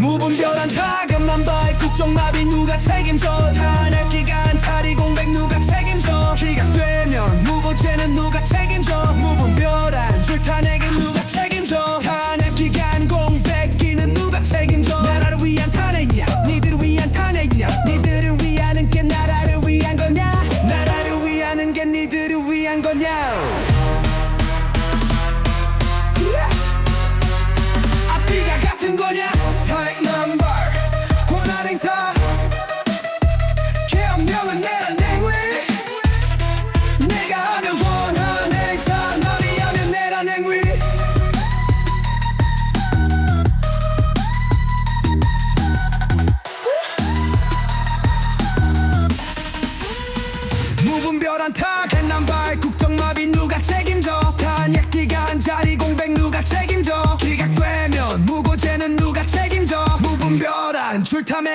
무분별한 타격만 바의 국정마비 누가 책임져? 탄핵 기간 자리 공백 누가 책임져? 기각되면 무고죄는 누가 책임져? 무분별한 줄탄핵은 누가 책임져? 탄핵 기간 공백기는 누가 책임져? 나라를 위한 탄핵이야. 니들을 위한 탄핵이냐 니들을 위하는 게 나라를 위한 거냐? 나라를 위하는 게 니들을 위한 거냐 같은 거냐? 탄핵 넘버 권한 행사. 계엄령은 내가 내외 내가 하면 권한 행사. 남이 하면 내라 냉위. 무분별한 타겟 남발 국정마비 누가 책임져? 탄핵 기간 자리 공백 누가 책임져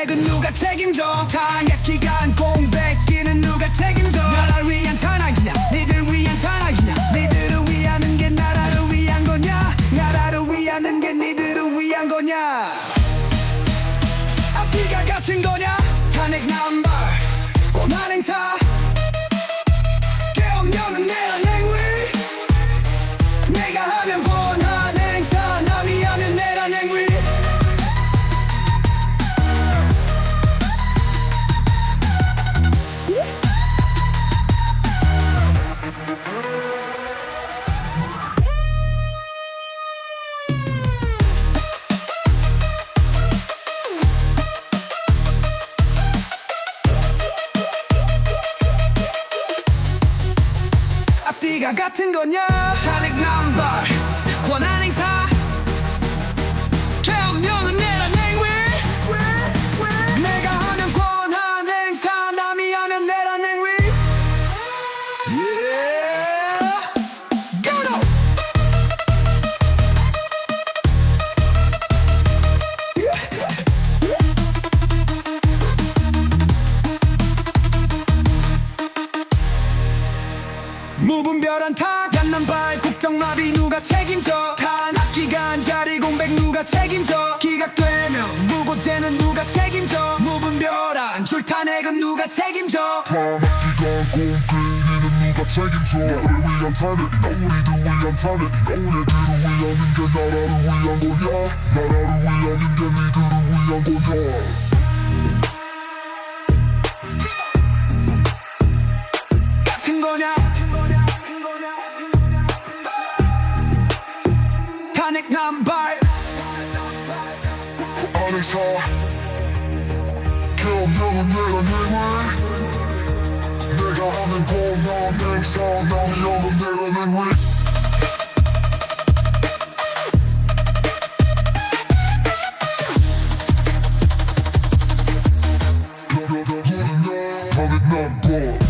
출탐액은 누가 책임져? 탄핵 기간 공백기는 누가 책임져? 나라를 위한 탄핵이냐 니들 위한 탄핵이냐 니들을 위하는 게 나라를 위한 거냐? 나라를 위하는 게 니들을 위한 거냐? 앞뒤가 같은 거냐? 탄핵 남발 권한 행사. 계엄령은 내라 냉위. 내가 앞뒤가 같은 거냐? 탄핵 남발 권한 무분별한 타격 난발 국정마비 누가 책임져? 탄핵 기간 자리 공백 누가 책임져? 기각되면 무고죄는 누가 책임져? 무분별한 줄탄핵은 누가 책임져? 탄핵기간 공개는 누가 책임져? 나를 위한 탄핵이다 우리들 위한 탄핵이다 우리들을 위하는 게 나라를 위한 거냐? 나라를 위하는 게 니들을 위한 거냐? 같은 거냐 down by. Onyx Hall. Kill Billy Miller Nigga Nigga I'm in gold now Gang sound now the other Miller Nigga Not born.